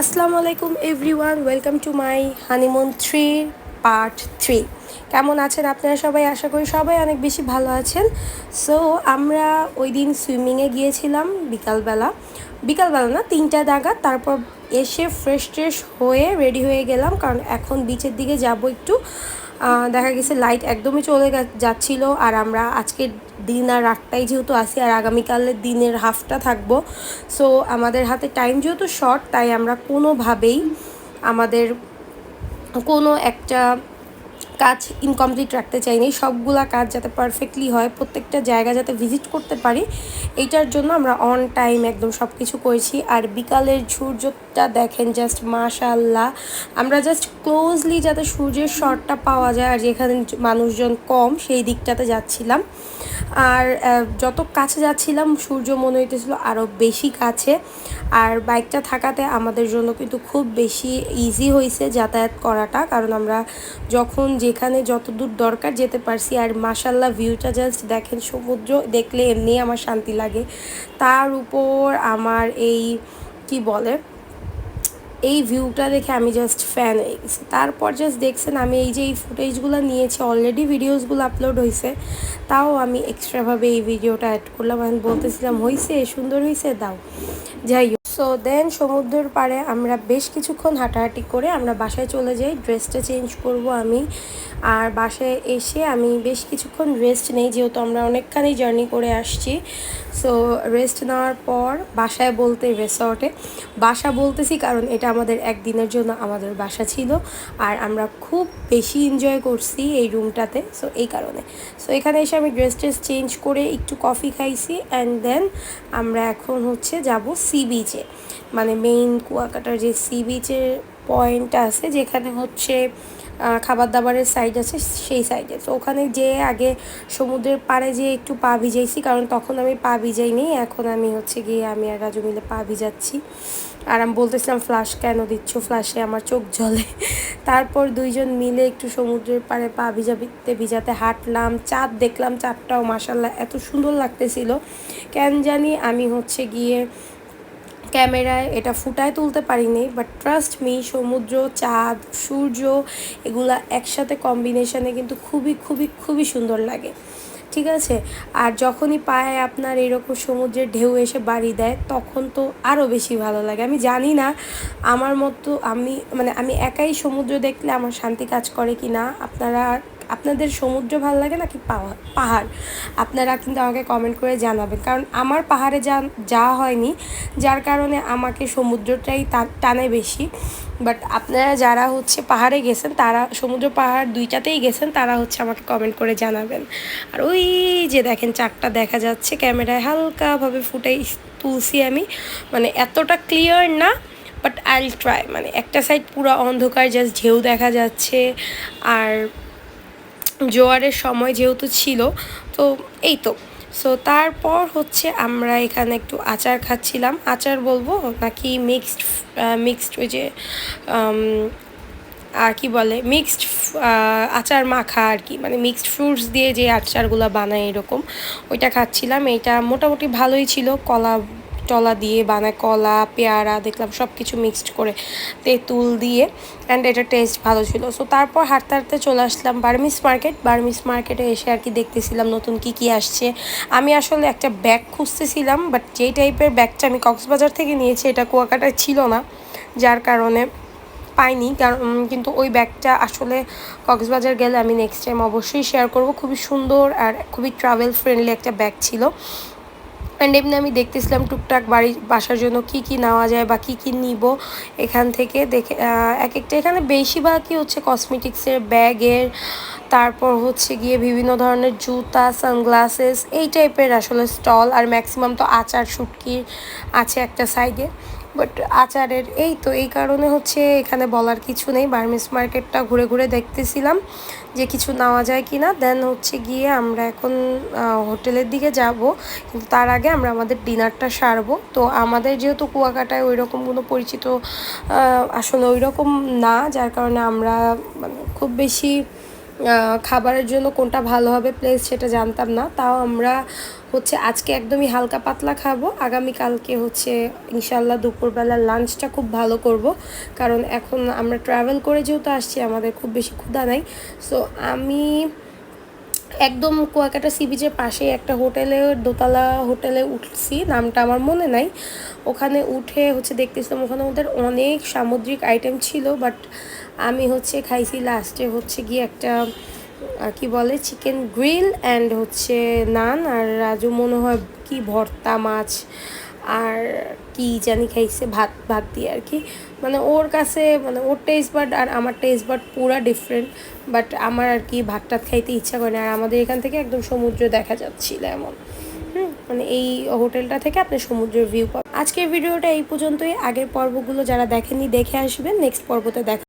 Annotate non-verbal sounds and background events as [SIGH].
আসসালামু আলাইকুম everyone, welcome to my honeymoon three, part three. কেমন আছেন আপনারা সবাই? আশা করি সবাই অনেক বেশি ভালো আছেন। সো আমরা ওই দিন সুইমিংয়ে গিয়েছিলাম বিকালবেলা। বিকালবেলা না, তিনটা নাগাদ, তারপর এসে ফ্রেশ ট্রেশ হয়ে রেডি হয়ে গেলাম। কারণ এখন বিচের দিকে যাব একটু। দেখা গেছে লাইট একদমই চলে যাচ্ছিল আর আমরা আজকের দিন আর রাতটাই যেহেতু আসি আর আগামীকালের দিনের হাফটা থাকব। সো আমাদের হাতে টাইম যেহেতু শর্ট তাই আমরা কোনোভাবেই আমাদের কোনো একটা কাজ ইনকমপ্লিট রাখতে চাইনি। সবগুলা কাজ যাতে পারফেক্টলি হয়, প্রত্যেকটা জায়গা যাতে ভিজিট করতে পারি, এইটার জন্য আমরা অন টাইম একদম সব কিছু করেছি। আর বিকালের সূর্যটা দেখেন জাস্ট মাশাল্লাহ আমরা জাস্ট ক্লোজলি যাতে সূর্যের শটটা পাওয়া যায় আর যেখানে মানুষজন কম, সেই দিকটাতে যাচ্ছিলাম। আর যত কাছে যাচ্ছিলাম, সূর্য মনে হইতেছিল আরও বেশি কাছে। আর বাইকটা থাকাতে আমাদের জন্য কিন্তু খুব বেশি ইজি হয়েছে যাতায়াত করাটা। কারণ আমরা যখন যেখানে যতদূর দরকার যেতে পারছি। আর মাসাল্লাহ ভিউটা জাস্ট দেখেন, সমুদ্র দেখলে এমনি আমার শান্তি লাগে। তার উপর আমার এই, কি বলে, এই ভিউটা দেখে আমি জাস্ট ফ্যান হয়ে গেছি। তারপর জাস্ট দেখছেন আমি এই যে এই ফুটেজগুলো নিয়েছি অলরেডি ভিডিওসগুলো আপলোড হয়েছে তাও আমি এক্সট্রাভাবে এই ভিডিওটা অ্যাড করলাম। আমি বলতেছিলাম হয়েছে সুন্দর হয়েছে দাও। যাই সো দেন সমুদ্রের পাড়ে আমরা বেশ কিছুক্ষণ হাঁটাহাঁটি করে আমরা বাসায় চলে যাই ড্রেসটা চেঞ্জ করব আমি। আর বাসায় এসে আমি বেশ কিছুক্ষণ রেস্ট নেই, যেহেতু আমরা অনেকখানি জার্নি করে আসছি। সো রেস্ট নেওয়ার পর বাসায় বলতে রিসর্টে বাসা বলতেছি কারণ এটা আমাদের একদিনের জন্য আমাদের বাসা ছিল। আর আমরা খুব বেশি এনজয় করছি এই রুমটাতে সো এই কারণে। সো এখানে এসে আমি ড্রেস ট্রেস চেঞ্জ করে একটু কফি খাইছি অ্যান্ড দেন আমরা এখন হচ্ছে যাব সি বিচে মানে মেইন কুয়াকাটার যে সি বিচের পয়েন্টটা আছে, যেখানে হচ্ছে খাবার দাবারের সাইড আছে, সেই সাইডে তো ওখানে যে আগে সমুদ্রের পাড়ে যেয়ে একটু পা ভিজাইছি, কারণ তখন আমি পা ভিজাইনি, এখন আমি হচ্ছে গিয়ে আমি আর রাজু মিলে পা ভিজাচ্ছি। আর আমি বলতেছিলাম ফ্লাশ কেন দিচ্ছ? ফ্লাশে আমার চোখ জ্বলে। [LAUGHS] তারপর দুইজন মিলে একটু সমুদ্রের পাড়ে পা ভিজাতে ভিজাতে হাঁটলাম। চাঁদ দেখলাম, চাঁদটাও মাসাল্লাহ এত সুন্দর লাগতেছিল। কেন জানি আমি হচ্ছে গিয়ে ক্যামেরায় এটা ফুটায় তুলতে পারিনি বাট ট্রাস্ট মি সমুদ্র, চাঁদ, সূর্য, এগুলা একসাথে কম্বিনেশনে কিন্তু খুবই খুবই খুবই সুন্দর লাগে। ঠিক আছে? আর যখনই পায়ে আপনার এরকম সমুদ্রের ঢেউ এসে বাড়ি দেয়, তখন তো আরও বেশি ভালো লাগে। আমি জানি না, আমার মতো আমি মানে আমি একাই সমুদ্র দেখলে আমার শান্তি কাজ করে কি না আপনারা আপনাদের সমুদ্র ভালো লাগে নাকি পাহাড়? আপনারা কিন্তু আমাকে কমেন্ট করে জানাবেন। কারণ আমার পাহাড়ে যা যাওয়া হয়নি, যার কারণে আমাকে সমুদ্রটাই টানে বেশি। বাট আপনারা যারা হচ্ছে পাহাড়ে গেছেন, তারা সমুদ্র পাহাড় দুইটাতেই গেছেন, তারা হচ্ছে আমাকে কমেন্ট করে জানাবেন। আর ওই যে দেখেন, চারটা দেখা যাচ্ছে ক্যামেরায় হালকাভাবে ফুটাই তুলছি আমি। মানে এতটা ক্লিয়ার না বাট আইল ট্রাই মানে একটা সাইড পুরো অন্ধকার জাস্ট ঢেউ দেখা যাচ্ছে। আর জোয়ারের সময় যেহেতু ছিল, তো এই তো। সো তারপর হচ্ছে আমরা এখানে একটু আচার খাচ্ছিলাম। আচার বলব নাকি মিক্সড মিক্সড ওই যে আর কি বলে মিক্সড আচার মাখা আর কি মানে মিক্সড ফ্রুটস দিয়ে যে আচারগুলো বানায় এরকম, ওইটা খাচ্ছিলাম। এইটা মোটামুটি ভালোই ছিল, কলা টলা দিয়ে বানায়, কলা, পেয়ারা, দেখলাম সব কিছু মিক্সড করে তেঁতুল দিয়ে অ্যান্ড এটা টেস্ট ভালো ছিল। সো তারপর হাঁটতে হাঁটতে চলে আসলাম বার্মিস মার্কেট বার্মিস মার্কেটে এসে আর কি দেখতেছিলাম নতুন কি কি আসছে। আমি আসলে একটা ব্যাগ খুঁজতেছিলাম বাট যেই টাইপের ব্যাগটা আমি কক্সবাজার থেকে নিয়েছি, এটা কুয়াকাটায় ছিল না, যার কারণে পাইনি। কারণ কিন্তু ওই ব্যাগটা আসলে কক্সবাজার গেলে আমি নেক্সট টাইম অবশ্যই শেয়ার করব। খুবই সুন্দর আর খুবই ট্রাভেল ফ্রেন্ডলি একটা ব্যাগ ছিল। অ্যান্ড এমনি আমি দেখতেছিলাম টুকটাক বাড়ি, বাসার জন্য কি কি নেওয়া যায় বা কি কি নিব এখান থেকে দেখে এক একটা। এখানে বেশিরভাগই হচ্ছে কসমেটিক্সের ব্যাগের, তারপর হচ্ছে গিয়ে বিভিন্ন ধরনের জুতা সানগ্লাসেস এই টাইপের আসলে স্টল আর ম্যাক্সিমাম তো আচার শুটকির আছে একটা সাইডে বাট আচারের এই তো, এই কারণে হচ্ছে এখানে বলার কিছু নেই। বার্মিস মার্কেটটা ঘুরে ঘুরে দেখতেছিলাম যে কিছু নেওয়া যায় কি না দেন হচ্ছে গিয়ে আমরা এখন হোটেলের দিকে যাব। কিন্তু তার আগে আমরা আমাদের ডিনারটা সারবো। তো আমাদের যেহেতু কুয়াকাটায় ওই রকম কোনো পরিচিত আসলে ওই রকম না, যার কারণে আমরা মানে খুব বেশি খাবারের জন্য কোনটা ভালো হবে প্লেস সেটা জানতাম না। তাও আমরা হচ্ছে আজকে একদমই হালকা পাতলা খাব। আগামীকালকে হচ্ছে ইনশাল্লাহ দুপুরবেলা লাঞ্চটা খুব ভালো করব। কারণ এখন আমরা ট্রাভেল করে যেহেতু আসছি, আমাদের খুব বেশি ক্ষুধা নাই। সো আমি একদম কুয়াকাটা সি বিচের পাশেই একটা হোটেলে, দোতলা হোটেলে উঠছি, নামটা আমার মনে নাই। ওখানে উঠে হচ্ছে দেখতেছিলাম ওখানে ওদের অনেক সামুদ্রিক আইটেম ছিল বাট আমি হচ্ছে খাইছি লাস্টে হচ্ছে গিয়ে একটা কি বলে চিকেন গ্রিল অ্যান্ড হচ্ছে নান, আর রাজু মনে হয় কি ভর্তা, মাছ আর কি জানি খাইছে, ভাত ভাত দিয়ে আর কি। মানে ওর কাছে মানে ওর টেস্ট বাট আর আমার টেস্ট বাট পুরা ডিফারেন্ট বাট আমার আর কি ভাত টাত খাইতে ইচ্ছা করে না। আর আমাদের এখান থেকে একদম সমুদ্র দেখা যাচ্ছিল এমন। মানে এই হোটেলটা থেকে আপনি সমুদ্রের ভিউ পাবেন। আজকের ভিডিওটা এই পর্যন্তই। আগের পর্বগুলো যারা দেখেননি, দেখে আসবেন। নেক্সট পর্বতে দেখা